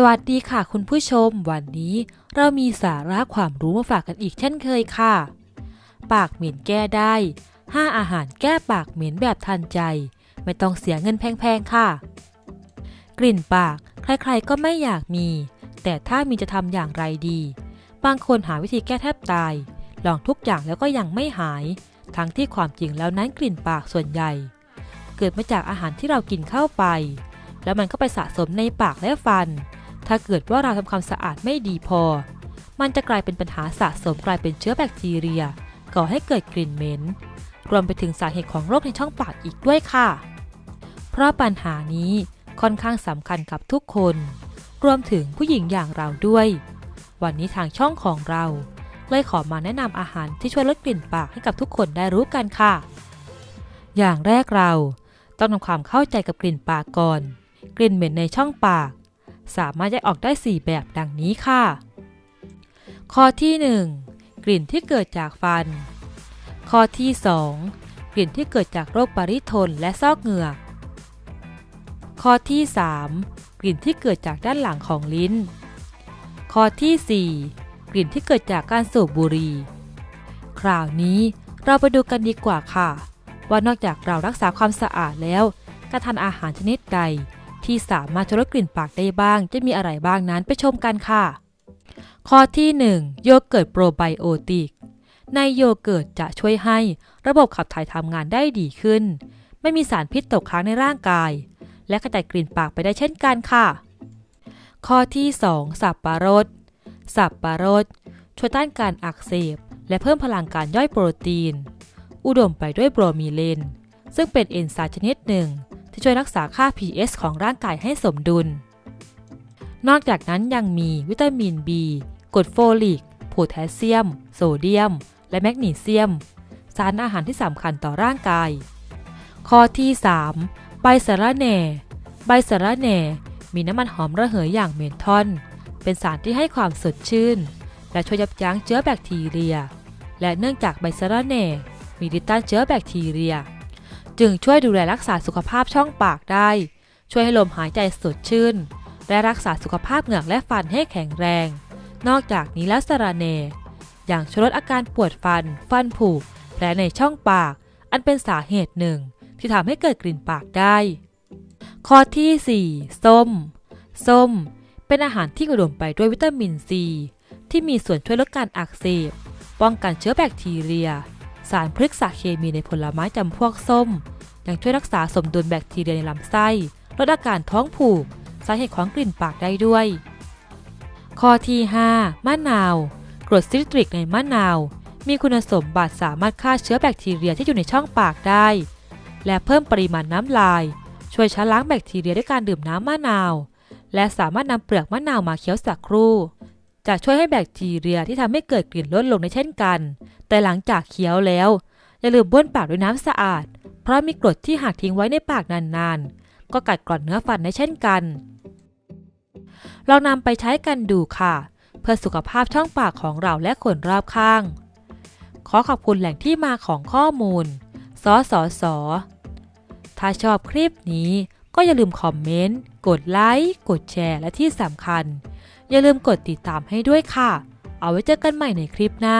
สวัสดีค่ะคุณผู้ชม วันนี้เรามีสาระความรู้มาฝากกันอีกเช่นเคยค่ะ ปากเหม็นแก้ได้ 5 อาหารแก้ปากเหม็นแบบทันใจ ไม่ต้องเสียเงินแพงๆค่ะ กลิ่นปากใครๆก็ไม่อยากมี แต่ถ้ามีจะทำอย่างไรดี บางคนหาวิธีแก้แทบตาย ลองทุกอย่างแล้วก็ยังไม่หาย ทั้งที่ความจริงแล้วนั้นกลิ่นปากส่วนใหญ่ เกิดมาจากอาหารที่เรากินเข้าไป แล้วมันก็ไปสะสมในปากและฟัน ถ้าเกิดว่าเราทำความสะอาดไม่ดีพอ มันจะกลายเป็นปัญหาสะสมกลายเป็นเชื้อแบคทีเรีย ก่อให้เกิดกลิ่นเหม็น รวมไปถึงสาเหตุของโรคในช่องปากอีกด้วยค่ะ เพราะปัญหานี้ค่อนข้างสำคัญกับทุกคน รวมถึงผู้หญิงอย่างเราด้วย วันนี้ทางช่องของเรา เลยขอมาแนะนำอาหารที่ช่วยลดกลิ่นปากให้กับทุกคนได้รู้กันค่ะ อย่างแรกเรา ต้องทำความเข้าใจกับกลิ่นปากก่อน กลิ่นเหม็นในช่องปาก สามารถแยกออกได้ 4 แบบดังนี้ค่ะ ข้อที่ 1 กลิ่นที่เกิดจากฟัน ข้อที่ 2 กลิ่นที่เกิดจากโรคปริทนและซอกเหงือก ข้อที่ 3 กลิ่นที่เกิดจากด้านหลังของลิ้น ข้อที่ 4 กลิ่นที่เกิดจากการสูบบุหรี่ คราวนี้เราไปดูกันดีกว่าค่ะ ว่านอกจากเรารักษาความสะอาดแล้วการทานอาหารชนิดใด ที่สามารถช่วยลดกลิ่นปากได้บ้าง จะมีอะไรบ้างนั้นไปชมกันค่ะ ข้อที่ 1 โยเกิร์ตโปรไบโอติก ในโยเกิร์ตจะช่วยให้ระบบขับถ่ายทำงานได้ดีขึ้น ไม่มีสารพิษตกค้างในร่างกาย และกระจายกลิ่นปากไปได้เช่นกันค่ะ ข้อที่ 2 สับปะรด สับปะรด ช่วยต้านการอักเสบ และเพิ่มพลังการย่อยโปรตีน อุดมไปด้วยโบรมีเลน ซึ่งเป็นเอนไซม์ชนิดหนึ่ง ที่ช่วยรักษาค่า pH ของร่างกายให้สมดุล นอกจากนั้นยังมีวิตามิน B กรดโฟลิกโพแทสเซียม โซเดียม และแมกนีเซียม สารอาหารที่สำคัญต่อร่างกาย ข้อที่ 3 ใบสะระแหน่ ใบสะระแหน่ มีน้ำมันหอมระเหยอย่างเมนทอน เป็นสารที่ให้ความสดชื่น และช่วยยับยั้งเชื้อแบคทีเรีย และเนื่องจากใบสะระแหน่ มีฤทธิ์ต้านเชื้อแบคทีเรีย จึงช่วยดูแลรักษาสุขภาพช่องปากได้ ช่วยให้ลมหายใจสดชื่น และรักษาสุขภาพเหงือกและฟันให้แข็งแรง นอกจากนี้แล้วสะระแหน่อย่างช่วยลดอาการปวดฟัน ฟันผุแผลในช่องปาก อันเป็นสาเหตุหนึ่ง ที่ทำให้เกิดกลิ่นปากได้ ข้อที่ 4 ส้ม ส้ม เป็นอาหารที่อุดมไปด้วยวิตามินซีที่มีส่วนช่วยลดการอักเสบ ป้องกันเชื้อแบคทีเรีย สารพฤกษเคมีในผลไม้จำพวกส้ม ยังช่วยรักษาสมดุลแบคทีเรียในลำไส้ ลดอาการท้องผูก สาเหตุของกลิ่นปากได้ด้วย ข้อที่ 5 มะนาว กรดซิตริกในมะนาว มีคุณสมบัติสามารถฆ่าเชื้อแบคทีเรียที่อยู่ในช่องปากได้ และเพิ่มปริมาณน้ำลาย ช่วยชะล้างแบคทีเรียด้วยการดื่มน้ำมะนาว และสามารถนำเปลือกมะนาวมาเคี้ยวสักครู่ จะช่วยให้แบคทีเรียที่ทำให้เกิดกลิ่นลดลงในเช่นกัน แต่หลังจากเคี้ยวแล้ว อย่าลืมบ้วนปากด้วยน้ำสะอาด เพราะมีกรดที่หากทิ้งไว้ในปากนานๆ ก็กัดกร่อนเนื้อฟันในเช่นกัน ลองนำไปใช้กันดูค่ะ เพื่อสุขภาพช่องปากของเราและคนรอบข้าง ขอขอบคุณแหล่งที่มาของข้อมูลสสส ถ้าชอบคลิปนี้ก็อย่าลืมคอมเมนต์ กดไลค์ กดแชร์ และที่สำคัญ อย่าลืมกดติดตามให้ด้วยค่ะ เอาไว้เจอกันใหม่ในคลิปหน้า